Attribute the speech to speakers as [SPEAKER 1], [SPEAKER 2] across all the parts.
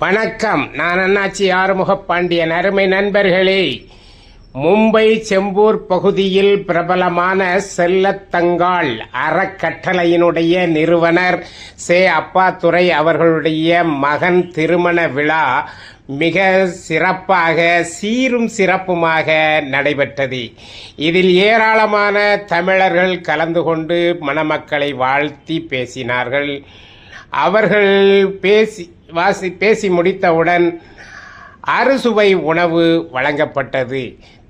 [SPEAKER 1] வணக்கம். நான் அண்ணாச்சி ஆறுமுக பாண்டியன். அருமை நண்பர்களே மும்பை செம்பூர் பகுதியில் பிரபலமான செல்லத்தங்காள் அறக்கட்டளையினுடைய நிறுவனர் சே. அப்பாத்துறை அவர்களுடைய மகன் திருமண விழா மிக சிறப்பாக சீரும் சிறப்புமாக நடைபெற்றது. இதில் ஏராளமான தமிழர்கள் கலந்து கொண்டு மணமக்களை வாழ்த்தி பேசினார்கள். அவர்கள் பேசி வாசி பேசி முடித்தவுடன் அறுசுவை உணவு வழங்கப்பட்டது.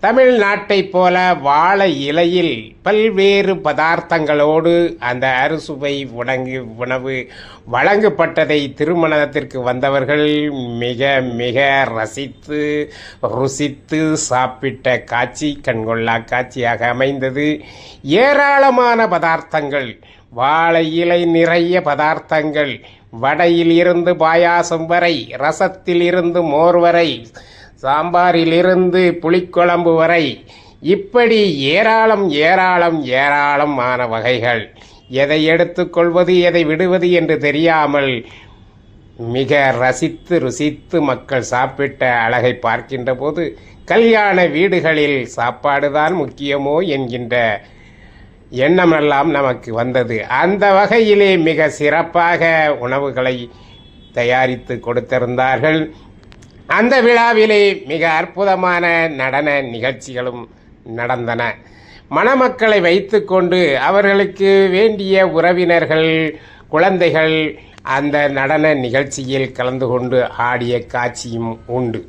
[SPEAKER 1] தமிழ்நாட்டைப் போல வாழை இலையில் பல்வேறு பதார்த்தங்களோடு அந்த அறுசுவை உணங்கு உணவு வழங்கப்பட்டதை திருமணத்திற்கு வந்தவர்கள் மிக மிக ரசித்து ருசித்து சாப்பிட்ட காட்சி கண்கொள்ளா காட்சியாக அமைந்தது. ஏராளமான பதார்த்தங்கள் வாழை இலை நிறைய பதார்த்தங்கள். வடையில் இருந்து பாயாசம் வரை ரசத்தில் இருந்து மோர் வரை சாம்பாரில் இருந்து புளிக்குழம்பு வரை. இப்படி ஏராளம் ஏராளம் ஏராளமான வகைகள். எதை எடுத்துக்கொள்வது எதை விடுவது என்று தெரியாமல் மிக ரசித்து ருசித்து மக்கள் சாப்பிட்ட அழகை பார்க்கின்ற போது கல்யாண வீடுகளில் சாப்பாடுதான் முக்கியமோ என்கின்ற எண்ணமெல்லாம் நமக்கு வந்தது. அந்த வகையிலே மிக சிறப்பாக உணவுகளை தயாரித்து கொடுத்திருந்தார்கள். அந்த விழாவிலே மிக அற்புதமான நடன நிகழ்ச்சிகளும் நடந்தன. மணமக்களை வைத்துக்கொண்டு அவர்களுக்கு வேண்டிய உறவினர்கள் குழந்தைகள் அந்த நடன நிகழ்ச்சியில் கலந்து கொண்டு ஆடிய காட்சியும் உண்டு.